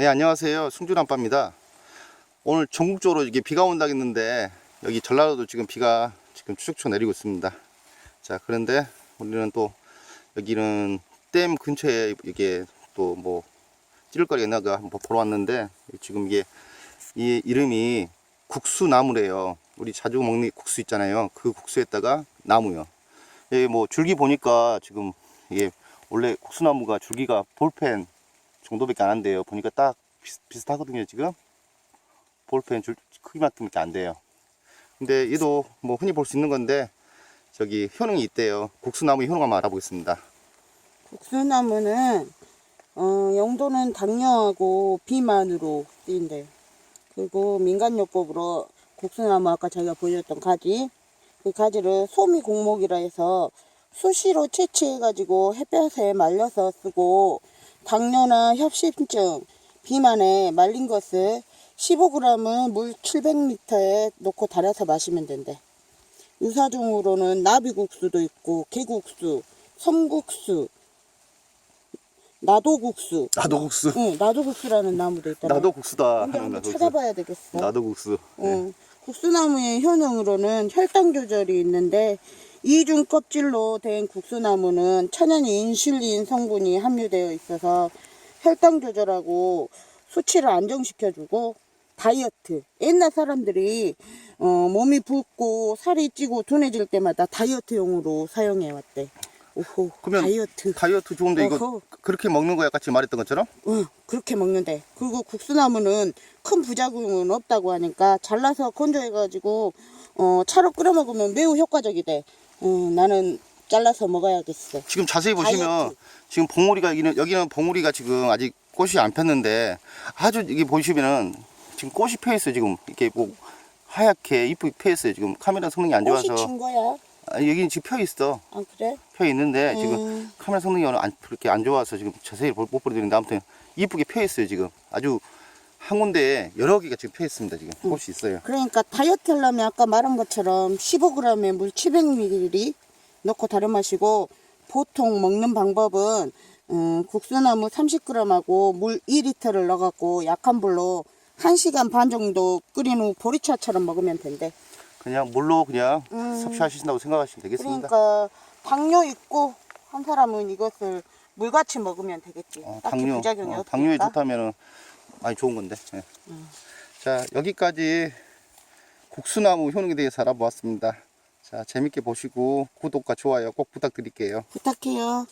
네, 안녕하세요. 승준아빠입니다. 오늘 전국적으로 이게 비가 온다겠는데 여기 전라도도 지금 비가 지금 추적추적 내리고 있습니다. 자, 그런데 우리는 또 여기는 댐 근처에 이게 또 뭐 찌를거리가 있나가 한번 보러 왔는데 지금 이게 이 이름이 국수나무래요. 우리 자주 먹는 국수 있잖아요. 그 국수에다가 나무요. 여기 뭐 줄기 보니까 지금 이게 원래 국수나무가 줄기가 볼펜 정도밖에 안 한대요. 보니까 딱 비슷, 비슷 하거든요, 지금. 볼펜 줄 크기만큼밖에 안 돼요. 근데 얘도 뭐 흔히 볼 수 있는 건데 저기 효능이 있대요. 국수나무 효능 한번 알아보겠습니다. 국수나무는 어, 용도는 당뇨하고 비만으로 쓰인대요. 그리고 민간요법으로 국수나무 아까 저희가 보여줬던 가지 그 가지를 소미 공목이라 해서 수시로 채취해가지고 햇볕에 말려서 쓰고 당뇨나 협심증, 비만에 말린 것을 15g은 물 700리터에 넣고 달여서 마시면 된대. 유사종으로는 나비국수도 있고 개국수, 섬국수, 나도국수. 나도 국수. 응, 나도국수라는 나무도 있더라. 나도 국수다. 근데 한번 나도 국수. 찾아봐야 되겠어. 나도 국수. 네. 응. 국수나무의 효능으로는 혈당 조절이 있는데 이중 껍질로 된 국수나무는 천연 인슐린 성분이 함유되어 있어서 혈당 조절하고 수치를 안정시켜주고 다이어트. 옛날 사람들이 어, 몸이 붓고 살이 찌고 둔해질 때마다 다이어트용으로 사용해 왔대. 오호. 그러면 다이어트. 다이어트 좋은데 이거 어허. 그렇게 먹는 거 약간 지금 말했던 것처럼? 응, 그렇게 먹는데. 그리고 국수나무는 큰 부작용은 없다고 하니까 잘라서 건조해가지고, 어, 차로 끓여 먹으면 매우 효과적이대. 어, 나는 잘라서 먹어야겠어. 지금 자세히 보시면 다이어트. 지금 봉우리가 여기는 여기는 봉우리가 지금 아직 꽃이 안 폈는데 아주 여기 보시면은 지금 꽃이 펴 있어요 지금 이렇게 뭐 하얗게 이쁘게 펴 있어요 지금 카메라 성능이 안 꽃이 좋아서 진 거야? 아, 여기는 지금 펴 있어 아, 그래? 펴 있는데 지금 음. 카메라 성능이 안, 그렇게 안 좋아서 지금 자세히 못, 못 보여드리는데 아무튼 이쁘게 펴 있어요 지금 아주 한 군데에 여러 개가 지금 펴 있습니다 지금 꽃이 있어요 그러니까 다이어트 하려면 아까 말한 것처럼 15g에 물 700ml 넣고 달여 마시고 보통 먹는 방법은 음, 국수나무 30g하고 물 2리터를 넣어갖고 약한 불로 1시간 반 정도 끓인 후 보리차처럼 먹으면 된대. 그냥 물로 그냥 음. 섭취하신다고 생각하시면 되겠습니다 그러니까 당뇨 있고 한 사람은 이것을 물같이 먹으면 되겠지. 어, 딱히 당뇨, 부작용이 어, 없으니까. 당뇨에 좋다면은 많이 좋은 건데. 예. 자, 여기까지 국수나무 효능에 대해서 알아보았습니다. 자, 재밌게 보시고 구독과 좋아요 꼭 부탁드릴게요. 부탁해요.